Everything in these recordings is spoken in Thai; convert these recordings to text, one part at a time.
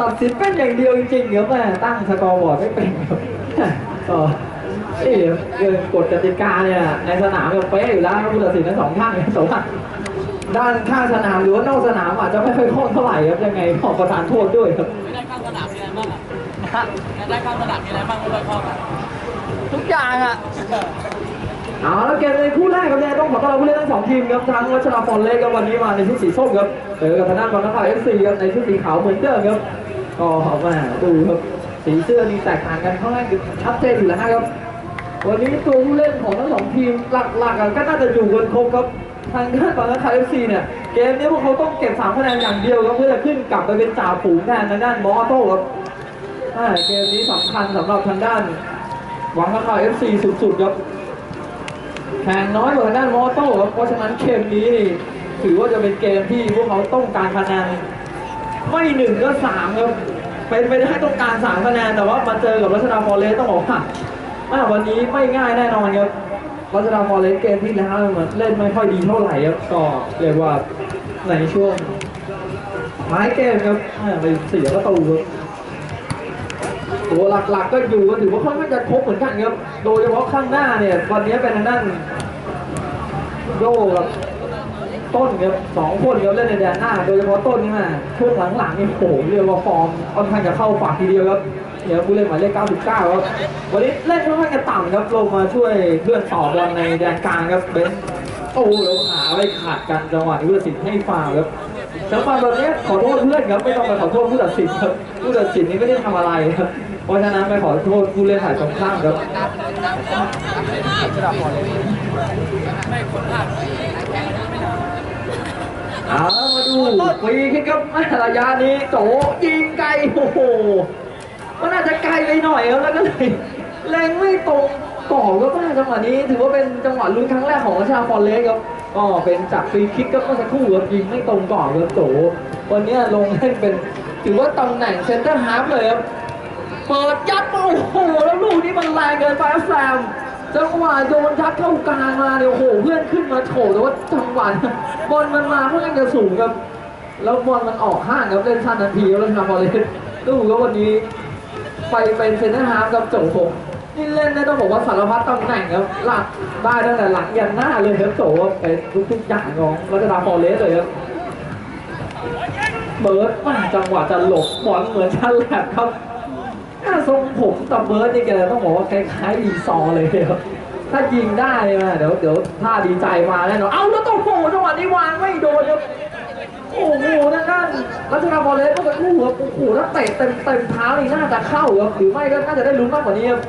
ตัดสินเป็นอย่างเดียวจริงๆเดี๋ยวแม่ตั้งสกอร์บอร์ดไม่เป็นครับก็นี่เกินกฎกติกาเนี่ยในสนามก็เป๊ะอยู่แล้วผู้ตัดสินทั้งสองข้างเนี่ยแต่ว่าด้านข้างสนามหรือว่านอกสนามอาจจะไม่ค่อยคล่องเท่าไหร่ครับยังไงขอประทานโทษด้วยครับไม่ได้ข้างสนามมีอะไรบ้างอะไม่ได้ข้างสนามมีอะไรบ้างไม่ค่อยคล่องทุกอย่างอะเอาแล้วเกมในคู่แรกครับเนี่ยต้องขอต้อนรับผู้เล่นทั้งสองทีมครับทั้งวัชราฟอนเล็กครับวันนี้มาในชุดสีส้มครับเจอกับทางด้านบอลนักข่าวเอฟซีครับในชุดสีขาวเหมือนเดิมครับ ก็ม่ดูครับสีเสื้อนี่แตกต่างกันค่อนข้างชัดเจนอยู่แล้วครับ วันนี้ตัวผู้เล่นของทั้งสองทีมหลักๆก็น่าจะอยู่กันครบครับทางด้านบอลนักข่าวเอฟซีเนี่ยเกมนี้พวกเขาต้องเก็บสามคะแนนอย่างเดียวครับเพื่อจะขึ้นกลับไปเป็นจ่าฝูงแทนทางด้านมอโต้ครับอ่เกมนี้สำคัญสำหรับทางด้านหวังนักข่าวเอฟซีสุดๆครับแข่งน้อยกว่าทางด้านมอโต้ครับเพราะฉะนั้นเกมนี้นี่ถือว่าจะเป็นเกมที่พวกเขาต้องการคะแนนไม่หนึ่งก็สามครับ เป็นไปได้ต้องการสามคะแนนแต่ว่ามาเจอกับรัชดาฟอร์เรสต้องบอกว่าอ่าวันนี้ไม่ง่ายแน่นอนครับรัชดาฟอร์เรสเกมที่แล้วเหมือนเล่นไม่ค่อยดีเท่าไหร่ครับก็เรียกว่าในช่วงท้ายเกมครับไปเสียประตูครับตัวหลักๆก็อยู่ก็ถือว่าค่อนข้างจะครบเหมือนกันครับโดยเฉพาะข้างหน้าเนี่ยวันนี้เป็นทางด้านโยกับ ต้นครับสองคนครับเล่นในแดนหน้า โดยเฉพาะต้นนี่มาช่วงหลังๆนี่โหเรียกว่าฟอร์มค่อนข้างจะเข้าฝักทีเดียวครับเดี๋ยวผู้เล่นหมายเลข99ครับวันนี้เล่นค่อนข้างจะต่ำครับลงมาช่วยเพื่อนต่อบอลในแดนกลางครับเบนโอ้โหแล้วขาไปขาดกันจังหวะนี้ผู้ตัดสินให้ฟาวล์ครับจังหวะแบบนี้ขอโทษเพื่อนครับไม่ต้องไปขอโทษผู้ตัดสินครับผู้ตัดสินนี่ไม่ได้ทำอะไรครับเพราะฉะนั้นไปขอโทษผู้เล่นฝ่ายตรงข้ามครับไม่คนพลาด เอามาดูฟรีคิกครับม่ระยะนี้โจยิงไกลโอ้โหมันน่าจะไกลไปหน่อยครับแล้วก็เลยแรงไม่ตรงก่อก็มาจังหวะนี้ ถือว่าเป็นจังหวะลุ้นครั้งแรกของราชาฟอนเลสครับก็เป็นจากฟรีคิกก็เมื่อสักครู่ครับยิงไม่ตรงก่อครับโจวันนี้ลงเล่นเป็น ถือว่าตำแหน่งเซนเตอร์ฮาร์ฟเลยครับเปิดยัดโอ้โหแล้วลูกนี้มันแรงเกินไปแซม จังหวะโยนยัดเข้ากลางมาเนี่ยโอ้โหเพื่อนขึ้นมาโฉบแต่ว่าจังหวะบอลมันมาค่อนข้างจะสูงครับ แล้วบอลมันออกห้างครับเล่นสั้นทันทีแล้วทำบอลเลยดูครับวันนี้ไปเป็นเซนเตอร์ฮาร์ฟกับโจผมนี่เล่นได้ต้องบอกว่าสารพัดตำแหน่งครับหลักได้ตั้งแต่หลังยันหน้าเลยครับโจเป็นทุกๆอย่างของรัชดาฟอเรสเลยครับเบิร์ดจังหวะจะหลบบอลเหมือนชันแลบครับ หน้าทรงผมกับเบิร์ดนี่แกต้องบอกว่าคล้ายๆอีซอเลยครับถ้ายิงได้นะเดี๋ยวเดี๋ยวถ้าดีใจมาแน่นอนเอาแล้วต้องโผล่จังหวะนี้วางไม่โดนครับโอ้โหนั่นนั่นรัชนาบอลเลสก็เป็นคู่ครับโอ้โหถ้าเตะเต็มเต็มเท้านี่น่าจะเข้าครับหรือไม่ก็น่าจะได้ลุ้นมากกว่านี้ครับ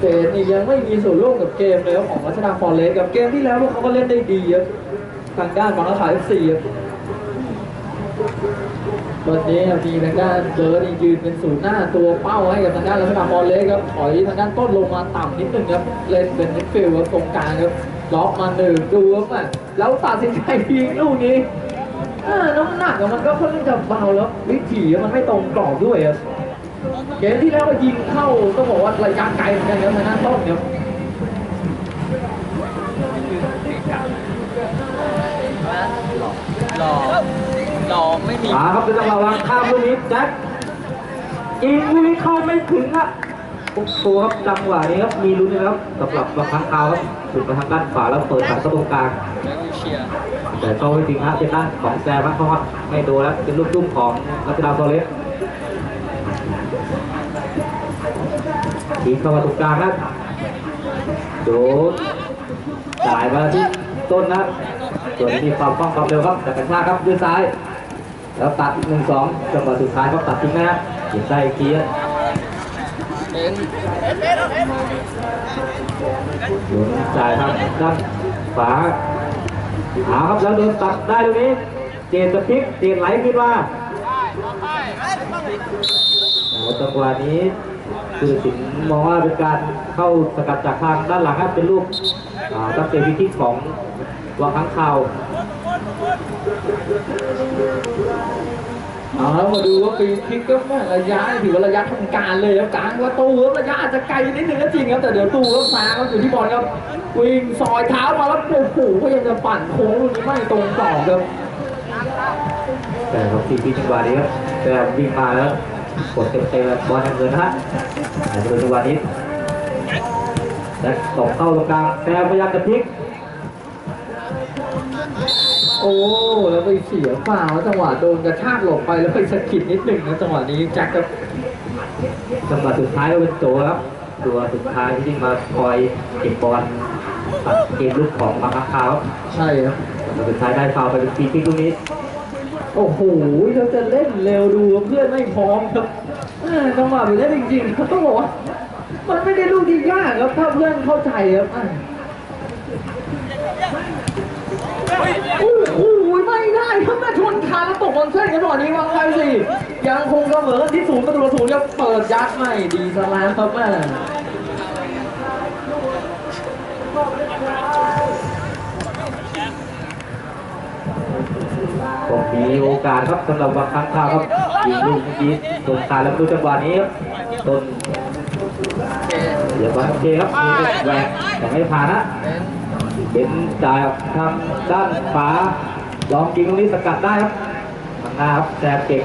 เจนนี่ยังไม่มีส่วนร่วมกับเกมเลยของรัชนาฟอร์เรสกับเกมที่แล้วพวกเขาก็เล่นได้ดีครับทางด้านฝั่งนักข่าวเอฟซีครับ วันนี้มีทางด้านเบินี่ยืนเป็นศูนย์หน้าตัวเป้าให้กับทางด้านลักษณะบอลเล็กครับถอยทางด้านต้นลงมาต่ำนิดนึงครับเล่นเป็นมิดฟิลด์ครับตรงกลางครับล็อกมาหนึ่งดูครับแล้วตัดสินใจยิงลูกนี้น้ำหนักอะมันก็ค่อนข้างจะเบาแล้ววิถีมันไม่ตรงกรอบด้วยครับเกมที่แล้วยิงเข้าต้องบอกว่าระยะไกลเหมือนกันครับทางด้านต้นครับหล่อ หล่อไม่มีมาครับเป็นจังหวะวางข้ามลูกนี้แจ็คยิงลูกนี้เข้าไม่ถึงครับโอ้โหครับจังหวะนี้ครับมีลุ้นนะครับสำหรับประคังคาวครับถูกไปทางด้านขวาแล้วเปิดตัดเข้าตรงกลางแล้วกูเชียร์แต่ก็ไม่ถึงฮะเป็นด้านของแซมเพราะว่าไม่โดนแล้วเป็นลูกตุ้มของรัชดาโซเลสทีเข้ามาตรงกลางครับโดนจ่ายมาที่ต้นนะส่วนนี้มีความคล่องความเร็วครับจากกระชากครับด้วยซ้าย แล้วตัดหนึ่งสองจังหวะสุดท้ายครับตัดทิ้งนะครับเห็นใจอีกทีครับเป็นโดนจ่ายทางด้านขวาเอาครับแล้วโดนตัดได้ตรงนี้ เจนจะพลิกเจนไหลขึ้นมาเอาจังหวะนี้คือสินมองว่าเป็นการเข้าสกัดจากทางด้านหลังครับเป็นลูกตั้งแต่วิธีของวางค้างคาว เอาแล้วมาดูว่าปีคิกก็แม่ระยะถือว่าระยะทางการเลยครับกลางประตูครับระยะอาจจะไกลนิดนึงก็จริงครับแต่เดี๋ยวตู้ครับมาครับอยู่ที่บอลครับวิ่งซอยเท้ามาแล้วโอ้โหก็ยังจะปั่นโค้งลูกนี้ไม่ตรงต่อครับแต่ครับทีที่จังหวะนี้ครับแต่วิ่งมาแล้วกดเต็มเต็มบอลทางเงินะฮะแต่ดูจังหวะนี้และตกเข้าตรงกลางแต่พยายามจะพลิก โอ้แล้วไปเสียฟาวล์จังหวะโดนกระชากหลบไปแล้วไปสะกิดนิดหนึ่งนะจังหวะนี้แจ็คครับจังหวะสุดท้ายก็เป็นโจครับตัวสุดท้ายที่มาคอยเก็บบอลตัดเกมลุกของมาคับคาวครับใช่ครับจังหวะสุดท้ายได้ฟาวล์ไปเป็นฟรีคิกลูกนี้โอ้โหเขาจะเล่นเร็วดูว่าเพื่อนไม่พร้อมครับเออจังหวะแบบนี้จริงๆเขาต้องบอกว่ามันไม่ได้ลูกที่ยากครับถ้าเพื่อนเข้าใจครับ อะโอ้โหไม่ได้ครับแม่ชนคานแล้วตกบนเส้นกันหน่อยนี้วางไว้สิยังคงเสมอที่ศูนย์ประตูศูนย์ครับเปิดยัดไม่ดีซะแล้วครับแม่ก็มีโอกาสครับสำหรับบางครั้งคาวครับยิงลูกเมื่อกี้ตรงกลาแล้วดูจังหวะนี้ครับต้นเดี๋ยวบอลโอเคครับมีแหวกแต่ไม่ผ่านนะเป็นจ่ายทางด้านขวา ลองยิงตรงนี้สกัดได้ครับทางหน้าครับแซมเก่ง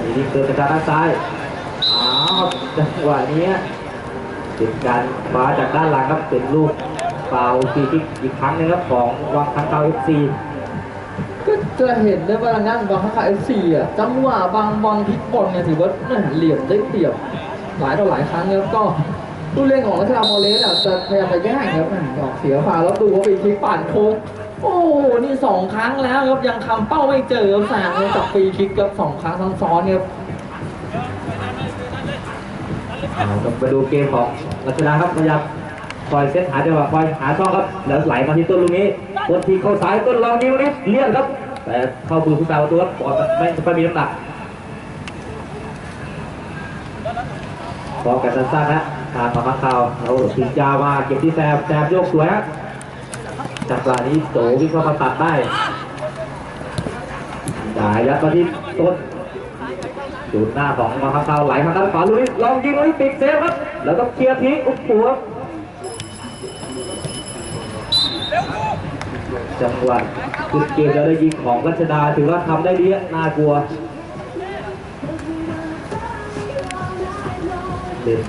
ทีนี้เกิดจากด้านซ้ายอ้าวจังหวะนี้เป็นการคว้าจากด้านหลังครับเป็นลูกฟาวฟรีคิกอีกครั้งหนึงครับของวังคังเกาเอฟซีก็จะเห็นได้ว่าทางด้านบางคาเอฟซีอะจังหวะบางบอลพลิกบอลเนี่ยถือว่าเหลี่ยมได้เปรียบหลายต่อหลายครั้งแล้วก็ผู้เล่นของรัชดาโมเลสอะจะพยายามไปแย่งครับออกเสียฟาแล้วดูว่าเป็นคลิกปั่นโค้ง โอ้โหนี่สองครั้งแล้วครับยังทำเป้าไม่เจอครับแซงเลยจากฟรีคิกครับสองครั้งซ้อนๆครับเราต้องไปดูเกมของรัชนาครับพยายามคอยเซตหาจังหวะคอยหาช่องครับแล้วไหลมาที่ต้นลูกนี้ต้นทีเข้าซ้ายต้นลองนิ้วนี้เลี่ยนครับ แต่เข้ามือผู้สาวประตูครับบอลมันไม่ไม่มีน้ำหนักพร้อมกันสั้นๆนะทางมากข่าวเราถึงยาวมาเก็บที่แซมแซมโยกสวยฮะ จากหวะนี้โตวิ่งเข้ามาตัดได้จ่ายยัดมาที่ต้นจุดหน้าของมาครับเท้าไหลมางด้านขวาลุยลองยิงลุยปิดเซฟครับ แล้วก็เคลียร์ทิ้งอุ๊บหัวจังหวะจุดเกมแล้วได้ยิงของรัชดาถือว่าทำได้ดีอะน่ากลัวเด่น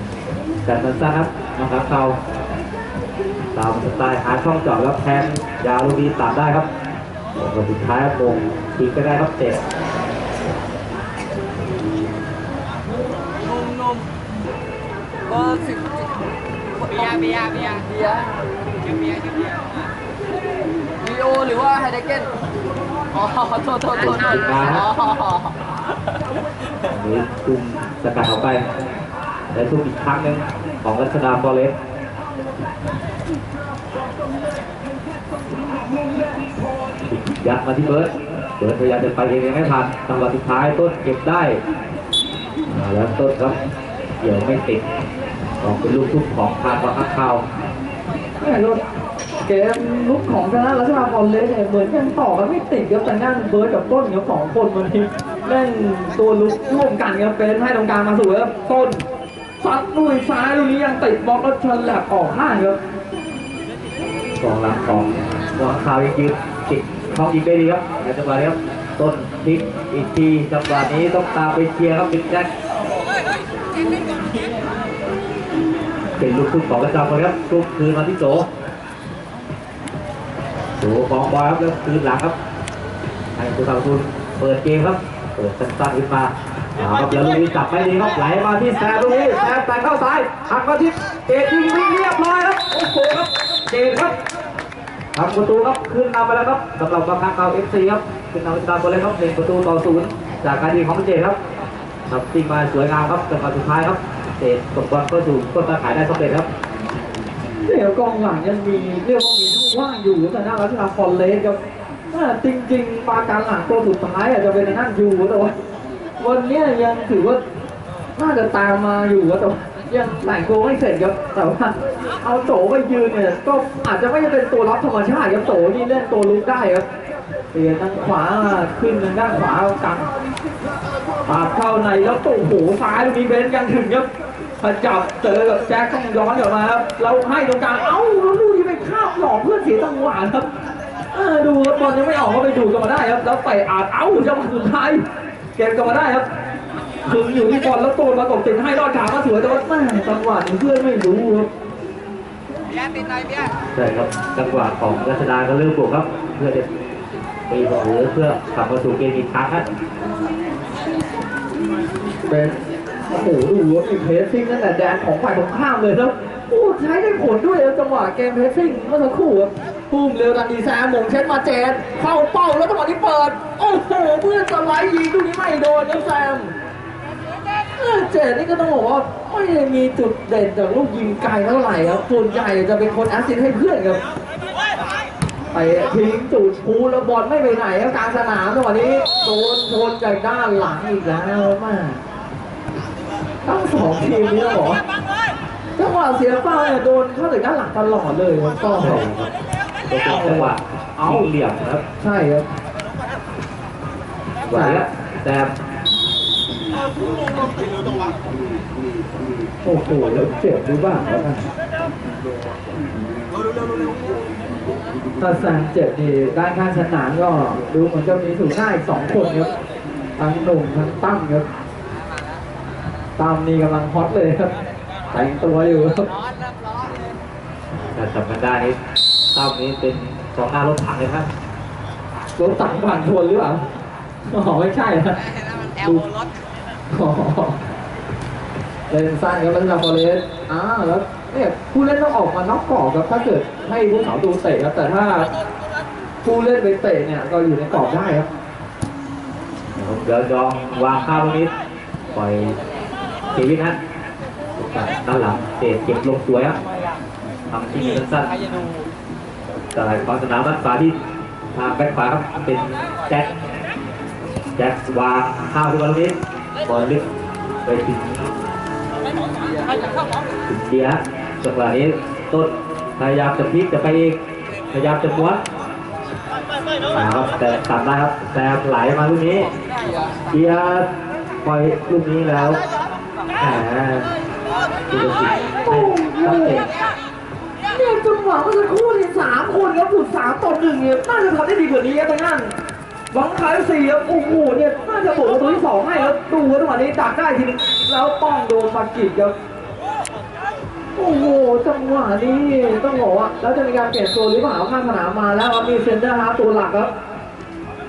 แต่สั้นๆครับมาครับเท้า ตามสไตล์หาช่องจาะแล้วแทนยาวลูกนี้ตัดได้ครับแล้วสุดท้ายครับงทิ้งก็ได้ครับเตะนุ่มนมเบอร์สิบเบียเบียเบียเบียเบียเบียเยียร์ลีโอหรือว่าไฮเดเกนอ๋อโทษโทษโทษโทษอ๋ออันนี้ตุ้มสกัดออกไป และตุ้มอีกครั้งหนึ่งของรัชดาฟอเรส ยัดมาที่เบิร์ดเบิร์ดพยายามจะไปเองยังไม่ทันจังหวะสุดท้ายต้นเก็บได้อ่าแล้วต้นครับเกี่ยวไม่ติดออกเป็นลูกทุกของทางวัคคาวแม่รถเกมลุกของทางด้านรัชดาบอลเลสเนี่ยเหมือนยังต่อกันไม่ติดครับทางด้านเบิร์ดกับต้นครับสองคนวันนี้เล่นตัวลุกร่วมกันครับเป็นให้ตรงกลางมาสู่ครับต้นซัดลุยซ้ายลูกนี้ยังติดบล็อกแล้วฉลับออกข้างครับกองหลังของวัคคาวยังยืนติด เข้าอีกได้ดีครับในจังหวะนี้ครับต้นพลิกอีกทีจังหวะนี้ต้องตามไปเคลียร์ครับบิ๊กแจ็คเป็นลูกทุ่งของกระจาคนครับทุกคืนมาที่โจโจของบอลครับแล้วคืนหลังครับให้ผู้สาวทุนเปิดเกมครับเปิดสั้นๆขึ้นมาเอาครับแล้วลูกนี้จับไม่ดีครับไหลมาที่แซมลูกนี้แซมแต่งเข้าซ้ายหักมาที่เจดยิงวิ่งเรียบร้อยครับโอ้โหครับเจดครับ ทำประตูครับขึ้นนำไปแล้วครับสำหรับบางครั้งเขาเอฟซีครับขึ้นนำตามตัวเล่นครับหนึ่งประตูต่อศูนย์จากการยิงของเจครับทำจริงมาสวยงามครับจังหวะสุดท้ายครับเจตกบอลก็ถูกต้นตาขายได้สำเร็จครับเดี๋ยวกองหลังยังมีเรียกว่ามีช่องว่างอยู่ทางด้ารัชดาบอลเลสครับอ่าจริงๆปาการหลังตัวสุดท้ายอาจจะเป็นทางด้านยูแต่ว่าวันนี้ยยังถือว่าน่าจะตามมาอยู่แต่ว่า ยังแต่งตัวไม่เสร็จครับแต่ว่าเอาโตไปยืนเนี่ยก็อาจจะไม่ได้เป็นตัวรับธรรมชาติครับโตนี่เล่นตัวลุกได้ครับเปลี่ยนทางขวาขึ้นทางด้านขวากันปาดเข้าในแล้วโอ้โหซ้ายมีเบนยังถึงครับพอจับเจอกับแจ็คต้องย้อนกลับมาครับเราให้ตรงกลางเอ้าแล้วลูกที่ไปข้ามหลอกเพื่อนเสียจังหวะครับดูบอลยังไม่ออกก็ไปดูกันมาได้ครับแล้วไปอาจเอ้าจังหวะสุดท้ายเก็บกันมาได้ครับ ถึงอยู่ที่บอลแล้วโตนมาตกติดให้รอดขามาสวยแต่ว่าแม่จังหวะนี้เพื่อนไม่รู้ครับเบียร์ติดหน่อยเบียร์ใช่ครับจังหวะของรัชดาก็เริ่มบวกครับ เพื่อจะตีบอลหรือเพื่อกลับมาสู่เกมอีกครั้งครับเป็นโอ้โหดูว่ามีเพสซิ่งตั้งแต่แดนของฝ่ายตรงข้ามเลยครับโอ้ใช้ได้ผลด้วยครับจังหวะเกมเพสซิ่งเมื่อสักครู่ครับปุ้มเร็วดันดีแซมมงเช็ดมาเจนเข้าเป้าแล้วจังหวะนี้เปิด โอ้โหเพื่อนสไลด์ยิงลูกนี้ไม่โดนครับแซม เออเจนนี่ก็ต้องบอกว่าไม่ได้มีจุดเด่นจากลูกยิงไกลเท่าไหร่ครับส่วนใหญ่จะเป็นคนแอสซิสต์ให้เพื่อนครับไปทิ้งจุดพูแล้วบอลไม่ไปไหนครับกลางสนามจังหวะนี้โดนชนจากด้านหลังอีกแล้วแม่ทั้งสองทีมนี้ต้องบอกว่าจังหวะเสียเป้าเนี่ยโดนเข้าถึงด้านหลังตลอดเลยครับก็ใช่ครับเป็นจังหวะเอาเหลี่ยมนะครับ ใช่ครับไหวแล้วแต่ โอ้โหแล้วเจ็บดูบ้างแล้วกันถ้าแซงเจ็บดีด้านข้างสนามก็ดูเหมือนจะมีสูงหน้าอีกสองคนครับทั้งหนุ่มทั้งตั้มครับตั้มนี่กำลังฮอตเลยครับแต่งตัวอยู่ครับร้อนนะร้อนเลยถ้าจำกันได้นี่ตั้มนี้เป็นกองหน้ารถถังเลยครับรถตักผ่านชนหรือเปล่าอ๋อไม่ใช่นะนั่นมันแอลรถอ๋อ เล่นสั้นครับแล้วจากฟอเรสอ่าแล้วเนี่ยผู้เล่นต้องออกมานอกกรอบครับถ้าเกิดให้ผู้สาวดูเตะครับแต่ถ้าผู้เล่นไปเตะเนี่ยก็อยู่ในกรอบได้ครับเดี๋ยวจองวางข้าวนี้ปล่อยชีวิตนะด้านหลังเตะเก็บลงสวยครับทำที่สั้นใครจะดูๆแต่ขอสนามด้านขวาที่ทางแบ็คขวาครับเป็นแจ็คแจ็ควางข้าวที่บอลนี้บอลลึกไปถึง เข้าบอลถึงเดียจังหวะนี้ต้นพยายามจะพลิกจะไปอีกพยายามจะม้วนนะครับแต่ตัดได้ครับแต่ไหลมาลูกนี้เดียปล่อยลูกนี้แล้วแหมดูสิให้ตั้งเตะเนี่ยจังหวะเมื่อสักครู่นี่สามคนครับถูกสามต่อหนึ่งเนี่ยน่าจะทำได้ดีกว่านี้ครับทางนั้นหวังขายสี่ครับโอ้โหเนี่ยน่าจะบวกประตูที่สองให้แล้วดูครับจังหวะนี้ดักได้ทีนึงแล้วป้องโดนปากิจครับ โอ้โห จังหวะนี้ต้องบอกว่าแล้วจะมีการเปลี่ยนตัวหรือเปล่าข้างสนามมาแล้วครับมีเซนเตอร์ฮาร์ฟตัวหลักครับ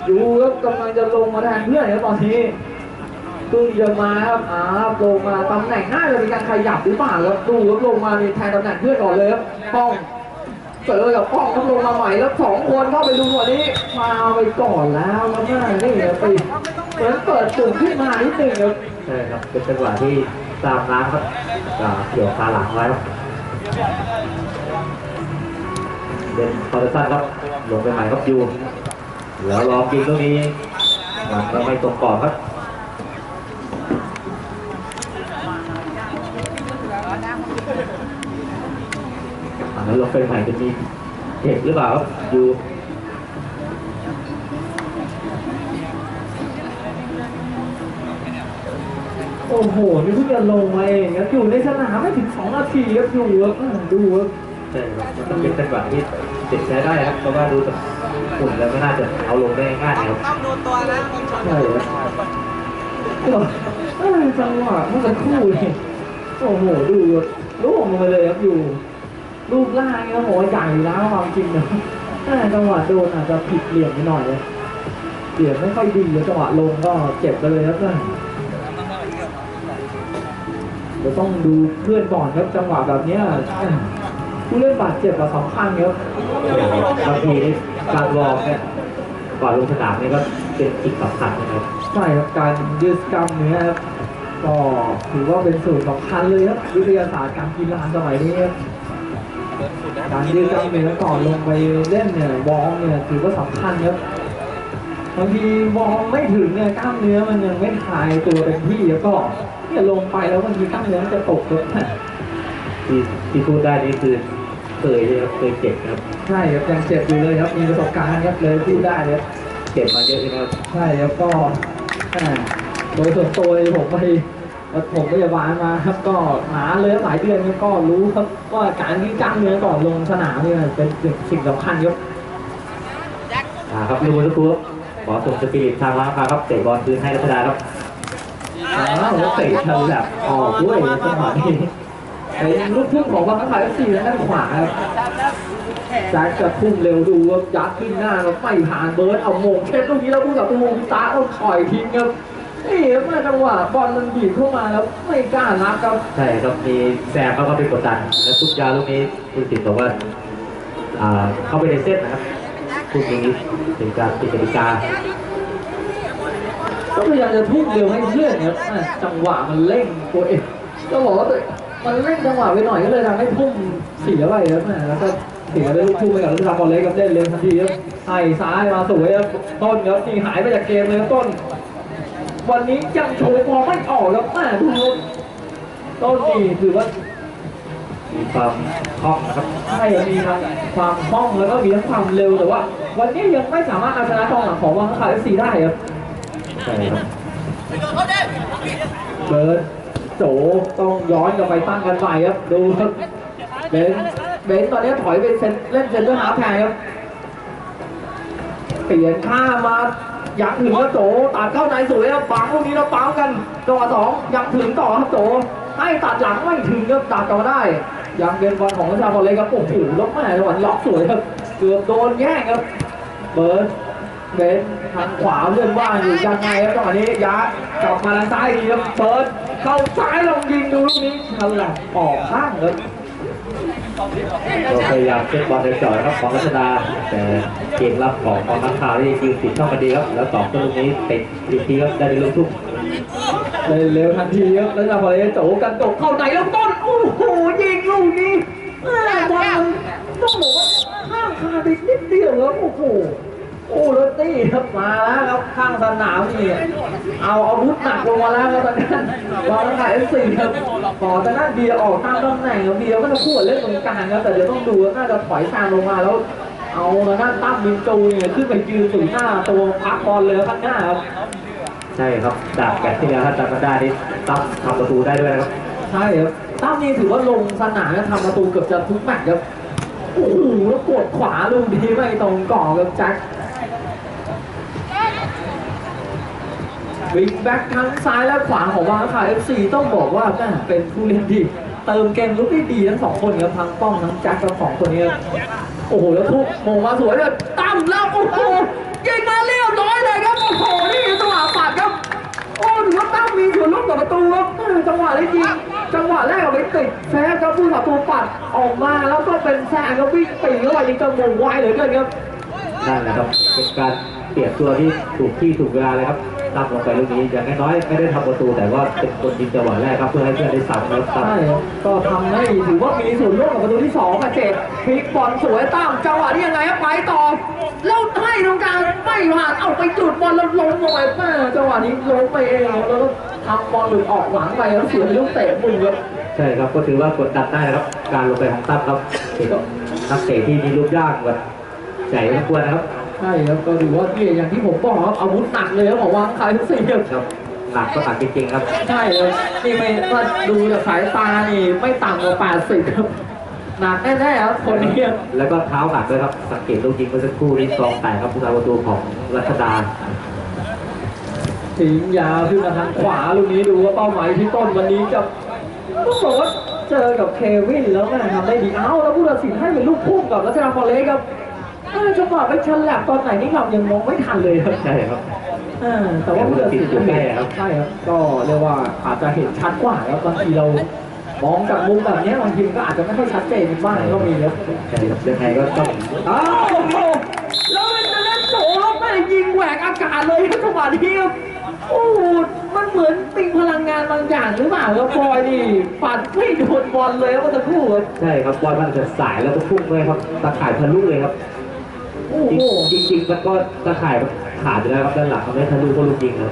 อยู่ครับกำลังจะลงมาแทนเพื่อนครับตอนนี้เพิ่งจะมาครับอ่าลงมาตำแหน่งน่าจะมีการขยับหรือเปล่าครับดูครับลงมามีแทนตำแหน่งเพื่อนก่อนเลยครับป้องเจอกับป้องครับลงมาใหม่แล้วสองคนเข้าไปดูวันนี้มาไปก่อนแล้วแล้วน่านี่ครับไปเหมือนเปิดปุ่มขึ้นมานิดนึงครับใช่ครับเป็นจังหวะที่ ตามน้ำครับเกี่ยวขาหลังไว้ครับเป็นคอร์ซันครับลงไปใหม่ครับยูแล้วลองกินตรงนี้มันก็ไม่ตรงกรอบครับอันนั้นเราไปใหม่จะมีเก็บหรือเปล่าครับยู อ้โห นี่เพิ่งจะลงมาเองครับอยู่ในสนามไม่ถึง2นาทีครับอยู่ครับอ่าดูครับใช่ครับมันต้องเป็นจังหวะที่เด็ดใช้ได้ครับเพราะว่าดูจากหุ่นแล้วไม่น่าจะเอาลงได้ง่ายๆครับต้องดูตัวนะมีชนใช่ครับก็เอ้ยจังหวะเมื่อสักครู่นี่โอ้โห ดูครับล่วงลงไปเลยครับอยู่ รูปร่างเนี่ยโหใหญ่แล้วความจริงนะแต่จังหวะโดนอาจจะผิดเหลี่ยมไปหน่อยเลยเหลี่ยมไม่ค่อยดีแล้วจังหวะลงก็เจ็บไปเลยครับ เนี่ยเดี๋ยวต้องดูเพื่อนก่อนครับจังหวะแบบเนี้ยผู้เล่นบาดเจ็บกับสำคัญครับบางทีนี่การวอร์มเนี่ยก่อนลงสนามนี่ก็เป็นสิ่งสำคัญนะครับใช่ครับการยืดกล้ามเนื้อครับก็ถือว่าเป็นสูตรสำคัญเลยครับวิทยาศาสตร์การกีฬาสมัยนี้ครับการยืดกล้ามเนื้อก่อนลงไปเล่นเนี่ยวอร์มเนี่ยถือว่าสำคัญครับบางทีวอร์มไม่ถึงเนี่ยกล้ามเนื้อมันยังไม่คลายตัวเต็มที่แล้วก็ เนี่ยลงไปแล้วบางทีกล้ามเนื้อมันจะตกครับที่ที่พูดได้นี่คือเคยนะครับเคยเจ็บนะครับใช่ครับยังเจ็บอยู่เลยครับมีประสบการณ์ครับเลยพูดได้เลยเจ็บมาเยอะใช่ไหมครับใช่ครับก็อ่าโดยส่วนตัวเลยผมไปผมพยาบาลมาครับก็หาเลยหลายเดือนครับก็รู้ครับว่าการที่กล้ามเนื้อก่อนลงสนามเนี่ยเป็นสิ่งสำคัญครับยอ่าครับดูสักครู่ขอส่งสปิริตทางล้างพาครับเตะบอลคืนให้รัชดาครับ้าวแล้วเตะทันแบบออกด้วยจังหวะนี้ในลูกทุ่งของบางคายเอฟซีด้านขวาครับแจ็คจะพุ่งเร็วดูครับยัดขึ้นหน้าแล้วไม่ผ่านเบิร์ดเอาโมงเช็ดลูกนี้แล้วผู้กับตัวพิตาต้องถอยทิ้งครับนี่ครับแม่จังหวะบอลมันบีบเข้ามาแล้วไม่กล้ารับครับใช่ครับมีแซมเขาก็ไปกดดันและทุกยาลูกนี้คุณติดบอกว่าอ่าเข้าไปในเส้นนะครับทุกนี้เป็นการติดกติกา ก็พยายามจะทุ่มเร็วให้เพื่อนครับแม่จังหวะมันเร่งตัวเองก็บอกว่ามันเร่งจังหวะไปหน่อยก็เลยทำให้ทุ่มเสียไปครับแม่แล้วก็เสียไปลูกทุ่มไปกับลูกทำบอลเล็กครับเล่นเร็วทันทีครับให้ซ้ายมาสวยครับต้นครับนี่หายไปจากเกมเลยครับต้น วันนี้ยังโชว์ฟอร์มไม่ออกครับแม่ดูครับต้นนี่ถือว่า มีความคล่องนะครับใช่มีทั้งความคล่องแล้วก็มีทั้งความเร็วแต่ว่า วันนี้ยังไม่สามารถเอาชนะกองหลังของวังคาเอฟซีได้ครับ เบิร์ดโจต้องย้อนกลับไปตั้งกันใหม่ครับ ดูครับเบนเบนตอนนี้ถอยไปเซนเล่นเซนเตอร์ฮาแทนครับ เปลี่ยนข้ามายังถึงแล้วโจตัดเข้าในสวยครับปังพวกนี้เราปังกันจังหวะสองยังถึงต่อครับโจให้ตัดหลังไม่ถึงครับตัดต่อได้ ยังเป็นบอลของราชาบอลเล็กครับโอ้โหล็อกแม่จังหวะล็อกสวยครับเกือบโดนแย่งครับ เบิร์ดเบน ทางขวาเลื่อนว่างอยู่ยังไงครับจังหวะนี้ยัดกลับมาทางซ้ายดีครับเบิร์ดเข้าซ้ายลงยิงดูลูกนี้ฉลับออกข้างครับเราพยายามเช็คบอลในจ่อยครับของรัชดาแต่เกมรับของของนักข่าวที่ยิงติดช่องกันดีครับแล้วสองตัวลูกนี้ติดอีกทีครับได้ในลูกทุ่งเลยเร็วทันทีครับแล้วจะพอเลยโจกันตกเข้าในแล้วต้นโอ้โหยิงลูกนี้แม่บอลมันต้องบอกว่าข้างคาไปนิดเดียวครับโอ้โหโอ้แล้วตี้ครับมาแล้วครับข้างสนามนี่เอาอาวุธหนักลงมาแล้วครับตอนนั้นวางขายเอฟซีครับพอแต่นั้นเบียร์ออกตามตำแหน่งครับเบียร์ก็จะขวดเล่นตรงกลางครับแต่เดี๋ยวต้องดูว่าน่าจะถอยทางลงมาแล้ว เอาทางด้านตั้มมินจูเนี่ยขึ้นไปยืนสูงหน้าตัวพักบอลเลยครับข้างหน้าครับใช่ครับจากแกะที่แล้วถ้าจำกันได้นี่ตั้มทำประตูได้ด้วยนะครับใช่ครับตั้มนี่ถือว่าลงสนามแล้วทำประตูเกือบจะทุกแมตช์ครับโอ้โหแล้วกดขวาลูกดีไม่ตรงกรอบครับแจ็ค วิงแบ็กทั้งซ้ายและขวาของวางขาเอฟซีต้องบอกว่าเป็นผู้เล่นที่เติมเกมลุกได้ดีทั้งสองคนครับทั้งป้องทั้งแจ็คทั้งสองคนนี้โอ้โหแล้วทุกมงมาสวยเลยตั้มแล้วโอ้โหยิงมาเรียบร้อยเลยครับโอ้โหนี่จังหวะปัดครับโอ้ถือว่าตั้มมีส่วนร่วมกับประตูครับจังหวะนี้ยิงจังหวะแรกเอาไปติดแฟร์ครับผู้ประตูปัดออกมาแล้วก็เป็นแซงครับวิ่งปีเข้าไปยิงกระมงไวเลือเกินครับนั่นแหละครับเป็นการเปลี่ยนตัวที่ถูกที่ถูกเวลาเลยครับ ตั้มลงไปลูกนี้อย่างน้อยๆไม่ได้ทำประตูแต่ว่าเป็นคนยิงจังหวะแรกครับเพื่อให้เพื่อนได้ซ้ำแล้วตั้มใช่ครับก็ทำให้ถือว่ามีส่วนร่วมกับประตูที่สองกับเจ็ดพลิกบอลสวยตั้มจังหวะนี้ยังไงครับไปต่อแล้วให้ตรงกลางไม่ผ่านเอาไปจุดบอลแล้วล้มลงไปแม่จังหวะนี้ล้มไปเองแล้วก็ทำบอลหลุดออกหลังไปแล้วเสียลูกเตะมุมครับใช่ครับก็ถือว่ากดดันได้นะครับ การลงไปของตั้มครับเป็นนักเตะที่มีรูปร่างแบบใหญ่พอสมควรนะครับ ใช่ครับก็ถือว่านี่อย่างที่ผมบอกครับอาวุธหนักเลยครับของวางขายทุกสิ่งครับครับหนักก็หนักจริงๆครับ ใช่ครับนี่ไม่ว่าดูจากสายตานี่ไม่ต่ำกว่า80ครับหนักแน่ๆครับคนนี้ครับแล้วก็เท้าหนักด้วยครับสังเกตลูกยิงเมื่อสักครู่นี้ซองแตกครับผู้สาประตูของรัชดาทิ้งยาวขึ้นมาทางขวาลูกนี้ดูว่าเป้าหมายที่ต้นวันนี้กับต้องบอกว่าเจอกับเควินแล้วแม่ทำได้ดีเอ้าแล้วผู้ตัดสินให้เป็นลูกพุ่งกับรัชดาฟอร์เรสครับ เออจังหวะไปฉลับตอนไหนนี่ครับยังมองไม่ทันเลยครับใช่ครับเออแต่ว่าผู้ตัดสินอยู่ใกล้ครับใช่ครับ ก็เรียกว่าอาจจะเห็นชัดกว่าครับบางทีเรามองจากมุมแบบนี้บางทีมันก็อาจจะไม่ค่อยชัดเจนบ้างก็มีครับใช่ครับยังไงก็ต้องอ้าวโอ้โหแล้วเป็นจะเล่นโถแล้วแม่ยิงแหวกอากาศเลยครับจังหวะนี้ครับโอ้โหมันเหมือนติงพลังงานบางอย่างหรือเปล่าครับบอยนี่ปัดไม่โดนบอลเลยครับเมื่อสักครู่ครับใช่ครับบอลมันจะสายแล้วก็พุ่งเลยครับตะข่ายทะลุเลยครับ โอ้โหจริงจริงๆมันก็ตะข่ายมันขาดอยู่แล้วครับด้านหลังมันไม่ทะลุก็ลูกยิงครับ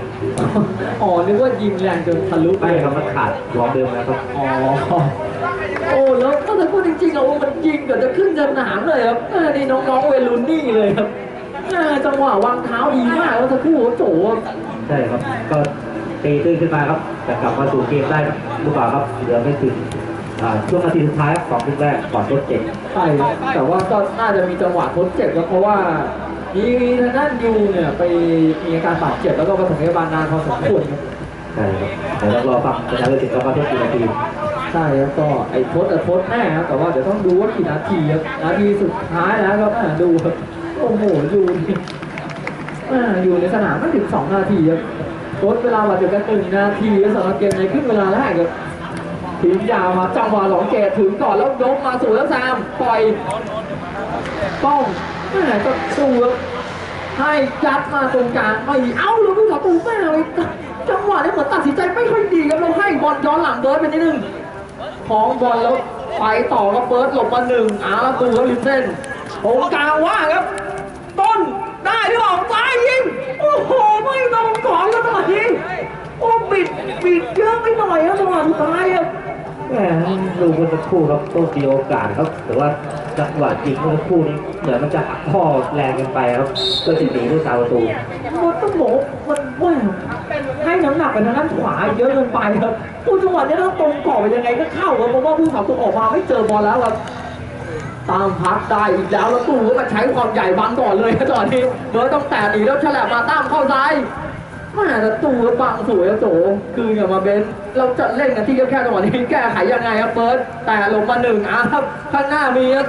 อ๋อนึกว่ายิงแรงจนทะลุไปไม่ครับมันขาดล้อมเดิมแล้วครับอ๋อโอ้แล้วถ้าจะพูดจริงๆเรามันยิงเกือบจะขึ้นสนามเลยครับเออนี่น้องๆเวลูนี่เลยครับเออจังหวะวางเท้าดีมากแล้วสักครู่โจใช่ครับ ก็ตีตื้นขึ้นมาครับ แต่กลับมาสู่เกมได้หรือเปล่าครับเหลือไม่ถึง อ่าช่วงนาทีสุดท้ายครับสองครึ่งแรกก่อนทดเจ็บใช่ครับแต่ว่าก็น่าจะมีจังหวะทดเจ็บครับเพราะว่ามีทางด้านยูเนี่ยไปมีอาการบาดเจ็บแล้วก็ปฐมพยาบาลนานพอสมควรครับใช่ครับเดี๋ยวต้องรอฟังประชาชนสิทธิ์ครับว่าทุกกี่นาทีใช่ครับก็ไอ้ทดอะทดแน่ครับแต่ว่าเดี๋ยวต้องดูว่ากี่นาทีครับนาทีสุดท้ายแล้วครับอ่าดูครับโอ้โหยูนี่อ่าอยู่ในสนามไม่ถึงสองนาทีครับทดเวลาบาดเจ็บกันหนึ่งนาทีครับสำหรับเกมในครึ่งเวลาแรกครับ ทีมยาวมาจังหวะหลองเกตถึงก่อนแล้วยกมาสู่แล้วแซมปล่อยป้องแม่ก็สู้ครับให้ยัดมาตรงกลางไม่เอ้าแล้วผู้ต่อตูแม่เลยจังหวะนี้เหมือนตัดสินใจไม่ค่อยดีครับเราให้บอลย้อนหลังเบิร์ดไปนิดนึงของบอลแล้วไปต่อกับเฟิร์สหลบมาหนึ่งอาแล้วดูครับลิมเส้นตรงกลางว่างครับ ต้นได้หรือเปล่าซ้ายยิงโอ้โหไม่ตรงกรอบครับจังหวะนี้โอ้บิดบิดเยอะไปหน่อยครับจังหวะสุดท้ายครับ แหมดูเมื่อสักครู่ครับต้องมีโอกาสครับ แต่ว่าจังหวะยิงเมื่อสักครู่นี้เหมือนมันจะหักข้อแรงเกันไปครับก็จะหนีด้วยซาวประตูมันต้องบอกมันว่าให้น้ำหนักไปทางด้านขวาเยอะเกินไปครับผู้จังหวะนี้ถ้าตรงกรอไปยังไงก็เข้าครับเพราะว่าผู้สาวตัวออกมาไม่เจอบอลแล้วครับตามพักได้อีกแล้วแล้วตู้ก็มาใช้ความใหญ่บังก่อนเลยครับจังหวะนี้เบิร์ต้องแตะหนีแล้วฉลับมาตั้มเข้าซ้าย แม่แต่ตู้ก็บังสวยอะโจคืออย่ามาเบนเราจะเล่นกันที่แค่จังหวะนี้แก้ไขยังไงครับเบิร์ดแต่ลงมาหนึ่งอะครับข้างหน้ามีครับ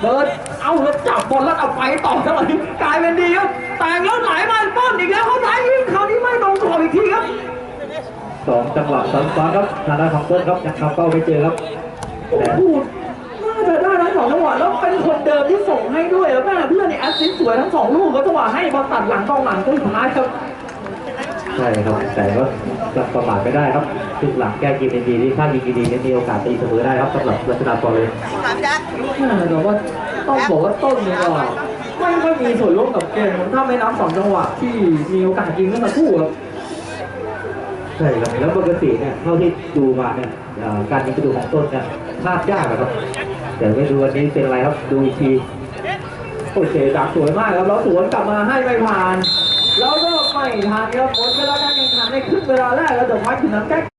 เบิร์ดเอาแล้วจับบอลแล้วเอาไปต่อจังหวะนี้กลายเป็นดีครับแต่งแล้วไหลมาป้อนอีกแล้วเข้าซ้ายยิงคราวนี้ไม่ตรงกรอบอีกทีครับสองจังหวะซ้อนๆครับทางด้านของต้นครับยังทำเป้าไม่เจอครับโอ้แต่โหน่าจะได้ทั้งสองจังหวะแล้วเป็นคนเดิมที่ส่งให้ด้วยแล้วแม่เพื่อนเนี่ยแอสซิสต์สวยทั้งสองลูกแล้วจังหวะให้บอลตัดหลังกองหลังก็สุดท้ายครับ ใช่ครับ แต่ก็จับประมาทไม่ได้ครับทุกหลังแก้เกมดีๆที่ถ้ายิงดีๆเนี่ยมีโอกาสตีเสมอได้ครับสำหรับรัชดาฟอร์เรสแต่ว่าต้องบอกว่าต้นเนี่ยก็ไม่ค่อยมีส่วนร่วมกับเกมถ้าไม่นับสองจังหวะที่มีโอกาสยิงเมื่อสักครู่ครับใช่ครับแล้วปกติเนี่ยเท่าที่ดูมาเนี่ยเอ่อการยิงประตูของต้นเนี่ยพลาดยากนะครับ แต่ไม่ดูวันนี้เป็นอะไรครับดูอีกทีโอเคดักสวยมากครับแล้วสวนกลับมาให้ไม่ผ่าน เราเริ่มไม่ทันครับหมดเวลาการแข่งขันในครึ่งเวลาแรกแล้วเดอะไวท์ถึงน้ำแก้